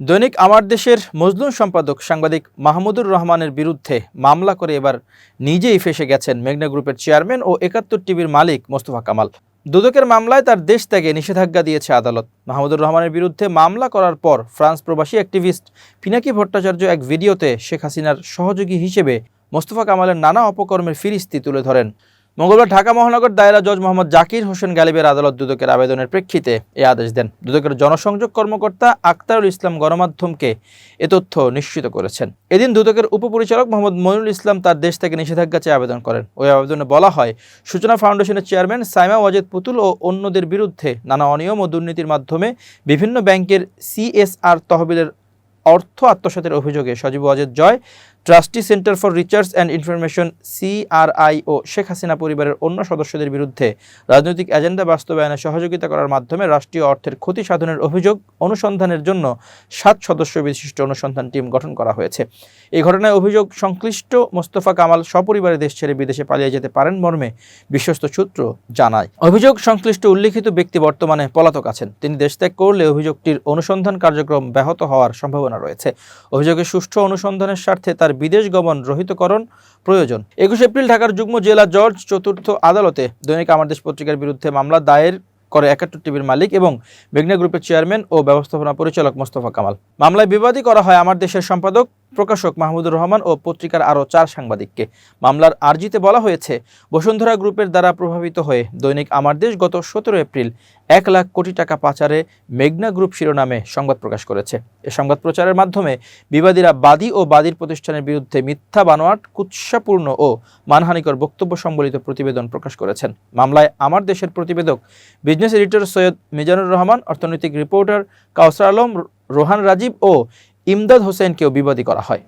দৈনিক আমার দেশের মজলুম সম্পাদক সাংবাদিক মাহমুদুর রহমানের বিরুদ্ধে মামলা করে এবার নিজেই ফেসে গেছেন মেঘনা গ্রুপের চেয়ারম্যান ও একাত্তর টিভির মালিক মোস্তফা কামাল। দুদকের মামলায় তার দেশ ত্যাগে নিষেধাজ্ঞা দিয়েছে আদালত। মাহমুদুর রহমানের বিরুদ্ধে মামলা করার পর ফ্রান্স প্রবাসী অ্যাক্টিভিস্ট পিনাকি ভট্টাচার্য এক ভিডিওতে শেখ হাসিনার সহযোগী হিসেবে মোস্তফা কামালের নানা অপকর্মের ফিরিস্তি তুলে ধরেন। মঙ্গলবার ঢাকা মহানগর দায়রা জজ মোহাম্মদ জাকির হোসেন গালিবের আদালত দুদকের আবেদনের প্রেক্ষিতে এ আদেশ দেন। দুদকের জনসংযোগ কর্মকর্তা আক্তারুল ইসলাম গণমাধ্যমকে এ তথ্য নিশ্চিত করেছেন। এদিন দুদকের উপপরিচালক মোহাম্মদ মইনুল ইসলাম তার দেশ থেকে নিষেধাজ্ঞা চেয়ে আবেদন করেন। ওই আবেদনে বলা হয়, সূচনা ফাউন্ডেশনের চেয়ারম্যান সাইমা ওয়াজেদ পুতুল ও অন্যদের বিরুদ্ধে নানা অনিয়ম ও দুর্নীতির মাধ্যমে বিভিন্ন ব্যাংকের সিএসআর তহবিলের অর্থ আত্মসাতের অভিযোগে Sajeeb Wazed Joy trustee centre for research and information CRI ও শেখ হাসিনা পরিবারের অন্য সদস্যদের বিরুদ্ধে রাজনৈতিক এজেন্ডা বাস্তবায়নে সহযোগিতা করার মাধ্যমে রাষ্ট্রীয় অর্থের ক্ষতি সাধনের অভিযোগ অনুসন্ধানের জন্য সাত সদস্য বিশিষ্ট অনুসন্ধান টিম গঠন করা হয়েছে। এই ঘটনায় অভিযোগ, সংশ্লিষ্ট মোস্তফা কামাল সপরিবারে দেশ ছেড়ে বিদেশে পালিয়ে যেতে পারেন মর্মে বিশ্বস্ত সূত্র জানায়। অভিযোগ, সংশ্লিষ্ট উল্লিখিত ব্যক্তি বর্তমানে পলাতক আছেন। তিনি দেশ ত্যাগ করলে অভিযোগটির অনুসন্ধান কার্যক্রম ব্যাহত হওয়ার সম্ভাবনা রয়েছে। অভিযোগের সুষ্ঠু অনুসন্ধানের স্বার্থে তার বিদেশ গমন রহিতকরণ প্রয়োজন। একুশ এপ্রিল ঢাকার যুগ্ম জেলা জজ চতুর্থ আদালতে দৈনিক আমার দেশ পত্রিকার বিরুদ্ধে মামলা দায়ের করে একাত্তর টিভির মালিক এবং মেঘনা গ্রুপের চেয়ারম্যান ও ব্যবস্থাপনা পরিচালক মোস্তফা কামাল। মামলায় বিবাদী করা হয় আমার দেশের সম্পাদক প্রকাশক মাহমুদুর রহমান ও পত্রিকার আরও চার সাংবাদিককে। মামলার আর্জিতে বলা হয়েছে, বসুন্ধরা গ্রুপের দ্বারা প্রভাবিত হয়ে দৈনিক আমার দেশ গত সতেরো এপ্রিল এক লাখ কোটি টাকা পাচারে মেঘনা গ্রুপ শিরোনামে সংবাদ প্রকাশ করেছে। এ সংবাদ প্রচারের মাধ্যমে বিবাদীরা বাদী ও বাদীর প্রতিষ্ঠানের বিরুদ্ধে মিথ্যা বানোয়াট, কুৎসাপূর্ণ ও মানহানিকর বক্তব্য সম্বলিত প্রতিবেদন প্রকাশ করেছেন। মামলায় আমার দেশের প্রতিবেদক, বিজনেস এডিটর সৈয়দ মিজানুর রহমান, অর্থনৈতিক রিপোর্টার কাউসার আলম, রোহান রাজীব ও ইমদাদ হোসেনকেও বিবাদী করা হয়।